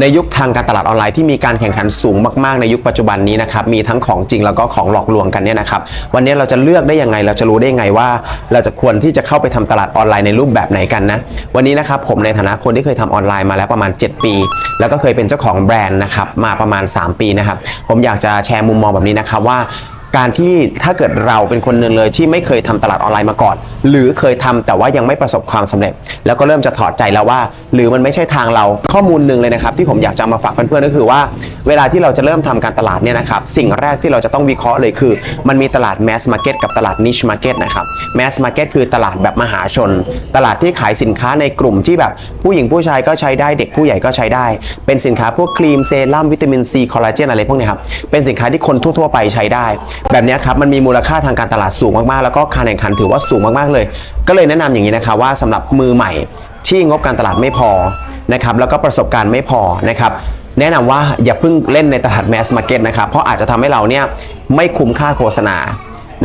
ในยุคทางการตลาดออนไลน์ที่มีการแข่งขันสูงมากๆในยุคปัจจุบันนี้นะครับมีทั้งของจริงแล้วก็ของหลอกลวงกันเนี่ยนะครับวันนี้เราจะเลือกได้ยังไงเราจะรู้ได้ยังไงว่า เราจะควรที่จะเข้าไปทำตลาดออนไลน์ในรูปแบบไหนกันนะวันนี้นะครับผมในฐานะคนที่เคยทำออนไลน์มาแล้วประมาณ 7 ปี แล้วก็เคยเป็นเจ้าของแบรนด์นะครับมาประมาณ 3 ปีนะครับผมอยากจะแชร์มุมมองแบบนี้นะครับว่า การที่ถ้าเกิดเราเป็นคนหนึ่งเลยที่ไม่เคยทำตลาดออนไลน์มาก่อน หรือเคยทำแต่ว่ายังไม่ประสบความสำเร็จ แล้วก็เริ่มจะถอดใจแล้วว่า หรือมันไม่ใช่ทางเราข้อมูลหนึ่งเลยนะครับที่ผมอยากจะมาฝากเพื่อนๆก็คือว่า เวลาที่เราจะเริ่มทำการตลาดเนี่ยนะครับสิ่งแรกที่เราจะต้องวิเคราะห์เลยคือ มันมีตลาดแมสมาร์เก็ตกับตลาดนิชมาร์เก็ตนะครับแมสมาร์เก็ตคือตลาดแบบมหาชน ตลาดที่ขายสินค้าในกลุ่มที่แบบผู้หญิงผู้ชายก็ใช้ได้เด็กผู้ใหญ่ก็ใช้ได้ เป็นสินค้าพวกครีมเซรั่มวิตามินซีคอลลาเจนอะไรพวกนี้ครับเป็นสินค้าที่คนทั่วๆไปใช้ได้แบบนี้ครับมันมีมูลค่าทางการตลาดสูงมากๆ แล้วก็การแข่งขันถือว่าสูงมากๆเลย ก็เลยแนะนำอย่างนี้นะครับว่าสำหรับมือใหม่ที่งบการตลาดไม่พอนะครับแล้วก็ประสบการณ์ไม่พอนะครับแนะนำว่าอย่าเพิ่งเล่นในตลาดแมสมาร์เก็ตนะครับเพราะอาจจะทำให้เราเนี่ยไม่คุ้มค่าโฆษณา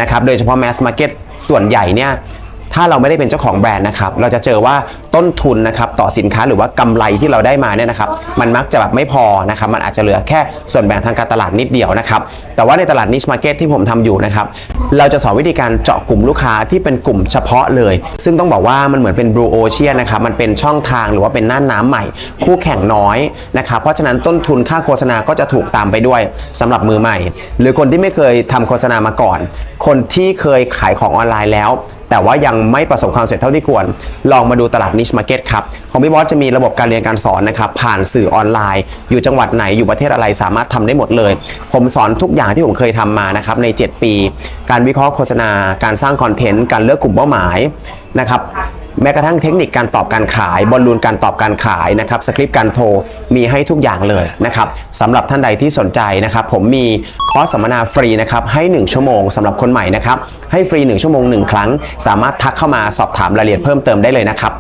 นะครับโดยเฉพาะแมสมาร์เก็ตส่วนใหญ่เนี่ย ถ้าเราไม่ได้เป็นเจ้าของแบรนด์นะครับ เราจะเจอว่าต้นทุนนะครับต่อสินค้าหรือว่ากำไรที่เราได้มาเนี่ยนะครับ มันมักจะแบบไม่พอนะครับ มันอาจจะเหลือแค่ส่วนแบ่งทางการตลาดนิดเดียวนะครับ แต่ว่าในตลาดนิชมาร์เก็ตที่ผมทำอยู่นะครับ เราจะสอนวิธีการเจาะกลุ่มลูกค้าที่เป็นกลุ่มเฉพาะเลย ซึ่งต้องบอกว่ามันเหมือนเป็นบลูโอเชียนะครับ มันเป็นช่องทางหรือว่าเป็นน่านน้ำใหม่ คู่แข่งน้อยนะครับ เพราะฉะนั้นต้นทุนค่าโฆษณาก็จะถูกตามไปด้วยสำหรับมือใหม่ หรือคนที่ไม่เคยทำโฆษณามาก่อน คนที่เคยขายของออนไลน์แล้ว แต่ว่ายังไม่ประสบความสำเร็จเท่าที่ควร ลองมาดูตลาดนิชมาร์เก็ตครับของพี่บอสจะมีระบบการเรียนการสอนนะครับผ่านสื่อออนไลน์ อยู่จังหวัดไหนอยู่ประเทศอะไรสามารถทำได้หมดเลย ผมสอนทุกอย่างที่ผมเคยทำมานะครับใน 7 ปี การวิเคราะห์โฆษณา การสร้างคอนเทนต์การเลือกกลุ่มเป้าหมายนะครับ แม้กระทั่งเทคนิคการตอบการขายบอลลูนการตอบการขายนะครับสคริปต์การโทรมีให้ทุกอย่างเลยนะครับสำหรับท่านใดที่สนใจนะครับผมมีคอร์สสัมมนาฟรีนะครับให้ 1 ชั่วโมงสำหรับคนใหม่นะครับให้ฟรี 1 ชั่วโมง 1 ครั้ง สามารถทักเข้ามาสอบถามรายละเอียดเพิ่มเติมได้เลยนะครับ